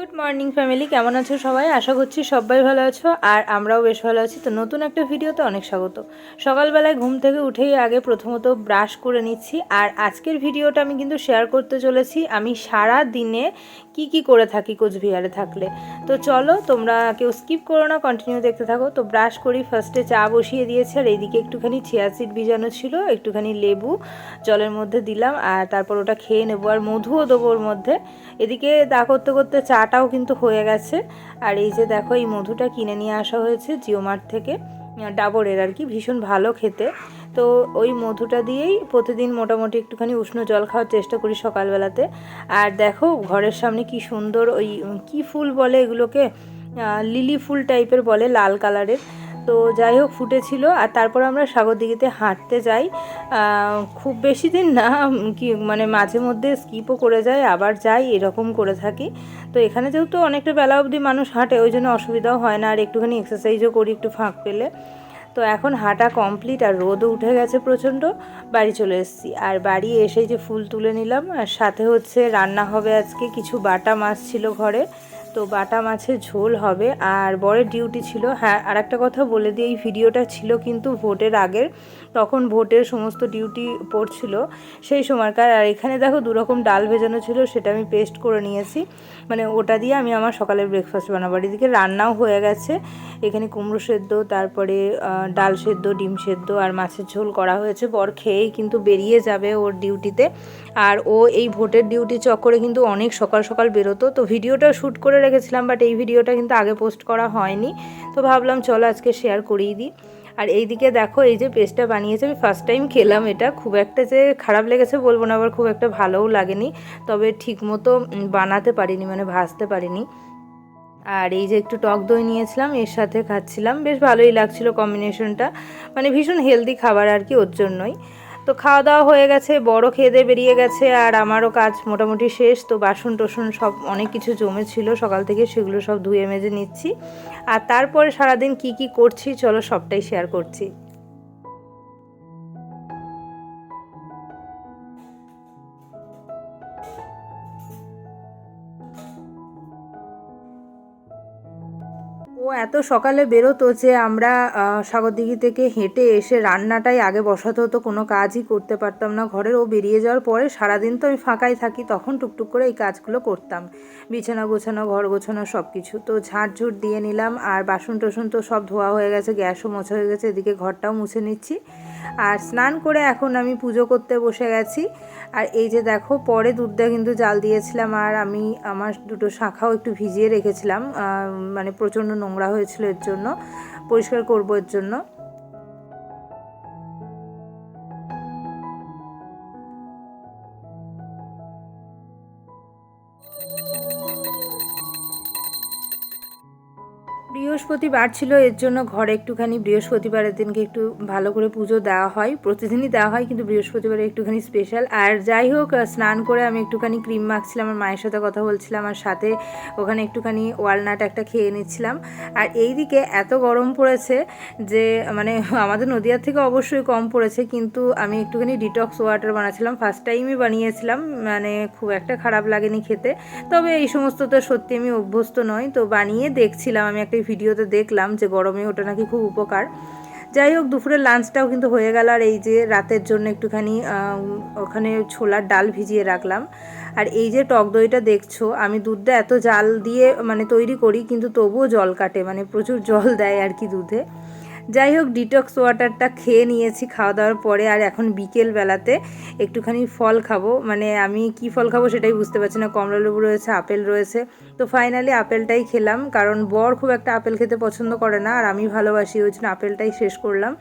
Good morning family, কেমন আছো সবাই? আশা করছি সবাই ভালো আছো, আর আমরাও বেশ ভালো আছি। তো নতুন একটা ভিডিওতে অনেক স্বাগত। সকালবেলায় ঘুম থেকে উঠেই আগে প্রথমত ব্রাশ করে নিচ্ছি, আর আজকের ভিডিওটা আমি কিন্তু শেয়ার করতে চলেছি, আমি সারা দিনে কি কি করে থাকি কোচবিহারে থাকলে। তো চলো, তোমরা কেউ স্কিপ করো না কন্টিনিউ দেখতে থাকো। তো ব্রাশ করি ফার্স্টে চা বসিয়ে দিয়েছি, আর এইদিকে একটুখানি চিয়া সিড ভিজানো ছিল, একটুখানি লেবু জলের মধ্যে দিলাম, আর তারপর ওটা খেয়ে নেব, আর মধুও দেবো ওর মধ্যে। এদিকে দা করতে করতে চাটাও কিন্তু হয়ে গেছে। আর এই যে দেখো, এই মধুটা কিনে নিয়ে আসা হয়েছে জিওমার্ট থেকে। ডাবরের আর কি, ভীষণ ভালো খেতে। তো ওই মধুটা দিয়েই প্রতিদিন মোটামুটি একটুখানি উষ্ণ জল খাওয়ার চেষ্টা করি সকালবেলাতে। আর দেখো, ঘরের সামনে কি সুন্দর ওই, কি ফুল বলে এগুলোকে? লিলি ফুল টাইপের বলে, লাল কালারের তো যাই হোক ফুটেছিল আর তারপর আমরা সাগর দিঘিতে হাঁটতে যাই। খুব বেশি দিন না কি মানে মাঝে মধ্যে স্কিপও করে যায় আবার যাই, এরকম করে থাকি। তো এখানে যেহেতু অনেকটা বেলা অবধি মানুষ হাঁটে, ওই জন্য অসুবিধাও হয় না, আর একটুখানি এক্সারসাইজও করি একটু ফাঁক পেলে। তো এখন হাঁটা কমপ্লিট আর রোদও উঠে গেছে প্রচণ্ড, বাড়ি চলে এসেছি। আর বাড়ি এসেই যে ফুল তুলে নিলাম, আর সাথে হচ্ছে রান্না হবে আজকে, কিছু বাটা মাছ ছিল ঘরে। তো বাটা মাছের ঝোল হবে। আর বরের ডিউটি ছিল। হ্যাঁ আর একটা কথা বলে দিই, এই ভিডিওটা ছিল কিন্তু ভোটের আগের। তখন ভোটের সমস্ত ডিউটি পড়ছিল সেই সময়কার। আর এখানে দেখো দুরকম ডাল ভেজানো ছিল, সেটা আমি পেস্ট করে নিয়েছি। মানে ওটা দিয়ে আমি আমার সকালের ব্রেকফাস্ট বানাবো। আর এদিকে রান্নাও হয়ে গেছে। এখানে কুমড়ো সেদ্ধ, তারপরে ডাল সেদ্ধ, ডিম সেদ্ধ আর মাছের ঝোল করা হয়েছে। বর খেয়েই কিন্তু বেরিয়ে যাবে ওর ডিউটিতে আর ও এই ভোটের ডিউটি চক্করে কিন্তু অনেক সকাল সকাল বেরোতো। তো ভিডিওটা শ্যুট করে রেখেছিলাম বাট এই ভিডিওটা কিন্তু আগে পোস্ট করা হয়নি। তো ভাবলাম, চলো আজকে শেয়ার করেই দিই। আর এইদিকে দেখো, এই যে পেস্টটা বানিয়েছে, আমি ফার্স্ট টাইম খেলাম এটা। খুব একটা যে খারাপ লেগেছে বলব না, আবার খুব একটা ভালোও লাগেনি। তবে ঠিক মতো বানাতে পারিনি মানে ভাজতে পারিনি। আর এই যে একটু টক দই নিয়েছিলাম, এর সাথে খাচ্ছিলাম। বেশ ভালোই লাগছিল কম্বিনেশনটা মানে ভীষণ হেলদি খাবার আর কি, ওর জন্যই। তো খাওয়া দাওয়া হয়ে গেছে, বড় খেয়ে বেরিয়ে গেছে, আর আমারও কাজ মোটামুটি শেষ, তো বাসন টোসন সব অনেক কিছু জমেছিল, সকাল থেকে সেগুলো সব ধুয়ে মেজে নিচ্ছি। আর তারপরে সারাদিন কি কি করছি, চলো সবটাই শেয়ার করছি। এত সকালে বেরোতো যে আমরা সাগরদিঘি থেকে হেঁটে এসে রান্নাটাই আগে বসাতে হতো, কোনো কাজই করতে পারতাম না। ঘরের ও বেরিয়ে যাওয়ার পরে সারাদিন তো আমি ফাঁকাই থাকি, তখন টুকটুক করে এই কাজগুলো করতাম। বিছানা গোছানো, ঘর গোছানো সব কিছু তো ঝাঁট ঝুট দিয়ে নিলাম আর বাসন টাসন তো সব ধোয়া হয়ে গেছে, গ্যাসও মোছা হয়ে গেছে, এদিকে ঘরটাও মুছে নিচ্ছি। আর স্নান করে এখন আমি পুজো করতে বসে গেছি। আর এই যে দেখো, পরে দুধটা কিন্তু জাল দিয়েছিলাম আর আমি আমার দুটো শাখাও একটু ভিজিয়ে রেখেছিলাম মানে প্রচণ্ড নোংরা হয়েছিল এর জন্য পরিষ্কার করব এর জন্য। বৃহস্পতিবার ছিল, এর জন্য ঘরে একটুখানি বৃহস্পতিবারের দিনকে একটু ভালো করে পুজো দেওয়া হয়। প্রতিদিনই দেওয়া হয়, কিন্তু বৃহস্পতিবারে একটুখানি স্পেশাল আর যাই হোক স্নান করে আমি একটুখানি ক্রিম মাখছিলাম, আমার মায়ের সাথে কথা বলছিলাম, আর সাথে ওখানে একটুখানি ওয়ালনাট একটা খেয়ে নিচ্ছিলাম। আর এই দিকে এত গরম পড়েছে যে মানে আমাদের নদীয়ার থেকে অবশ্যই কম পড়েছে, কিন্তু আমি একটুখানি ডিটক্স ওয়াটার বানাচ্ছিলাম। ফার্স্ট টাইমই বানিয়েছিলাম মানে খুব একটা খারাপ লাগেনি খেতে। তবে এই সমস্ত তো সত্যি আমি অভ্যস্ত নই, তো বানিয়ে দেখছিলাম আমি একটা ভিডিওতে দেখলাম যে গরমে ওটা নাকি খুব উপকার। যাই হোক, দুপুরের লাঞ্চটাও কিন্তু হয়ে গেল আর এই যে রাতের জন্য একটুখানি ওখানে ছোলার ডাল ভিজিয়ে রাখলাম। আর এই যে টক দইটা দেখছ, আমি দুধটা এত জাল দিয়ে মানে তৈরি করি, কিন্তু তবুও জল কাটে মানে প্রচুর জল দেয় আর কি দুধে। যাই হোক ডিটক্স ওয়াটারটা খেয়ে নিয়েছি খাওয়া দাওয়ার পরে, আর এখন বিকেল বেলাতে একটুখানি ফল খাব। মানে আমি কি ফল খাব সেটাই বুঝতে পারছি না। কমলা লেবু রয়েছে, আপেল রয়েছে। তো ফাইনালি আপেলটাই খেলাম, কারণ বর খুব একটা আপেল খেতে পছন্দ করে না, আর আমি ভালোবাসি, ওই জন্য আপেলটাই শেষ করলাম।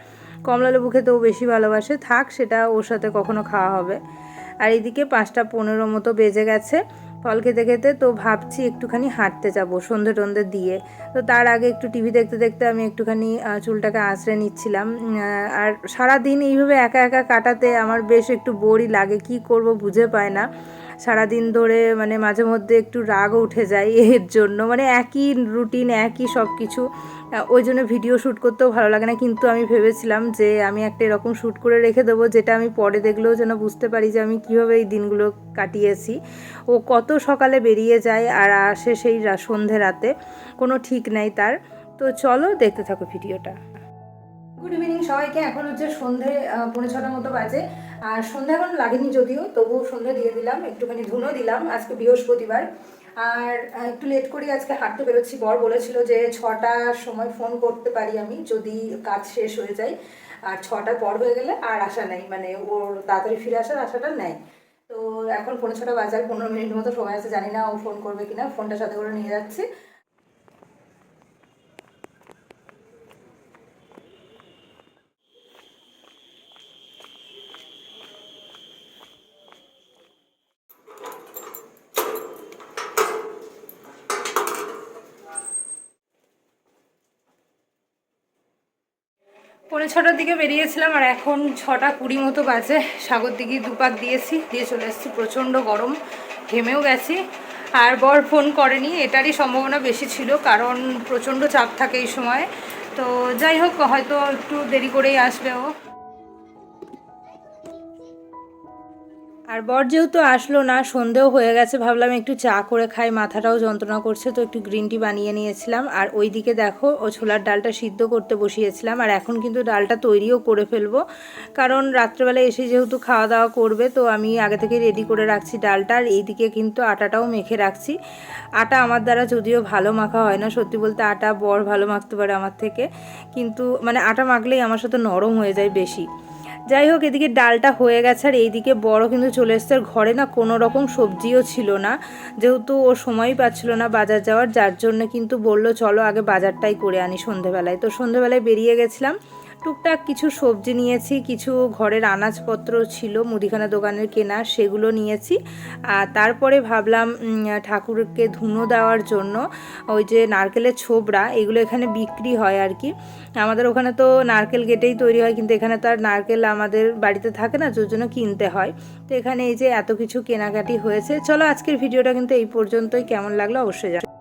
কমলা লেবু খেতেও বেশি ভালোবাসে। থাক, সেটা ওর সাথে কখনো খাওয়া হবে। আর এদিকে পাঁচটা পনেরো মতো বেজে গেছে। ফল খেতে খেতে তো ভাবছি একটুখানি হাঁটতে যাব, সন্ধে টন্ধে দিয়ে। তো তার আগে একটু টিভি দেখতে দেখতে আমি একটুখানি চুলটাকে আশ্রয় নিচ্ছিলাম। আর সারা দিন এইভাবে একা একা কাটাতে আমার বেশ একটু বোরই লাগে, কি করব বুঝে পায় না। সারাদিন ধরে মানে মাঝে মধ্যে একটু রাগও উঠে যায় এর জন্য। মানে একই রুটিন একই সব কিছু ওই জন্য ভিডিও শ্যুট করতেও ভালো লাগে না। কিন্তু আমি ভেবেছিলাম যে আমি একটা এরকম শ্যুট করে রেখে দেবো, যেটা আমি পরে দেখলেও যেন বুঝতে পারি যে আমি কীভাবে এই দিনগুলো কাটিয়েছি। ও কত সকালে বেরিয়ে যায় আর আসে সেই সন্ধে রাতে, কোনো ঠিক নাই তার। তো চলো দেখতে থাকো ভিডিওটা গুড ইভিনিং সবাইকে, এখন হচ্ছে সন্ধে ছটার মতো বাজে। আর সন্ধ্যা এখন লাগেনি যদিও তবুও সন্ধ্যা দিয়ে দিলাম, একটুখানি ধুনো দিলাম আজকে বৃহস্পতিবার। আর একটু লেট করে আজকে হাঁটতে বেরোচ্ছি, বর বলেছিল যে ছটার সময় ফোন করতে পারি আমি, যদি কাজ শেষ হয়ে যায়। আর ছটার পর হয়ে গেলে আর আশা নেই মানে ওর তাড়াতাড়ি ফিরে আসার আশাটা নেই। তো এখন পনেরো ছটা বাজার, পনেরো মিনিট মতো সময় আছে, জানি না ও ফোন করবে কিনা ফোনটা সাথে করে নিয়ে যাচ্ছে। পৌনে ছটার দিকে বেরিয়েছিলাম আর এখন ছটা কুড়ি মতো বাজে। সাগর দিকে দুপাক দিয়েছি, দিয়ে চলে এসেছি, প্রচণ্ড গরম, ঘেমেও গেছি। আর বর ফোন করেনি, এটারই সম্ভাবনা বেশি ছিল, কারণ প্রচণ্ড চাপ থাকে এই সময়। তো যাই হোক, হয়তো একটু দেরি করেই আসবে ও। আর বর যেহেতু আসলো না, সন্ধেও হয়ে গেছে, ভাবলাম একটু চা করে খাই, মাথাটাও যন্ত্রণা করছে তো একটু গ্রিন টি বানিয়ে নিয়েছিলাম। আর ওইদিকে দেখো, ও ছোলার ডালটা সিদ্ধ করতে বসিয়েছিলাম, আর এখন কিন্তু ডালটা তৈরিও করে ফেলব। কারণ রাত্রেবেলা এসে যেহেতু খাওয়া দাওয়া করবে, তো আমি আগে থেকে রেডি করে রাখছি ডালটা, আর এইদিকে কিন্তু আটাটাও মেখে রাখছি। আটা আমার দ্বারা যদিও ভালো মাখা হয় না, সত্যি বলতে আটা বর ভালো মাখতে পারে আমার থেকে। কিন্তু মানে আটা মাখলেই আমার সাথে নরম হয়ে যায় বেশি। যাই হোক, এদিকে ডালটা হয়ে গেছে আর এইদিকে বড় কিন্তু চলে এসছে। আর ঘরে না কোনো রকম সবজিও ছিল না, যেহেতু ও সময়ই পাচ্ছিল না বাজার যাওয়ার, যার জন্য কিন্তু বলল, চলো আগে বাজারটাই করে আনি সন্ধেবেলায়। তো সন্ধেবেলায় বেরিয়ে গেছিলাম। টুকটাক কিছু সবজি নিয়েছি, কিছু ঘরের আনাজপত্র ছিল, মুদিখানা দোকানের কেনা, সেগুলো নিয়েছি। আর তারপরে ভাবলাম ঠাকুরকে ধুনো দেওয়ার জন্য ওই যে নারকেলের ছোবড়া, এগুলো এখানে বিক্রি হয় আর কি। আমাদের ওখানে তো নারকেল গেটেই তৈরি হয়, কিন্তু এখানে তো আর নারকেল আমাদের বাড়িতে থাকে না যার জন্য কিনতে হয়। তো এখানে এই যে এত কিছু কেনাকাটি হয়েছে। চলো আজকের ভিডিওটা কিন্তু এই পর্যন্তই। কেমন লাগল অবশ্যই জানাও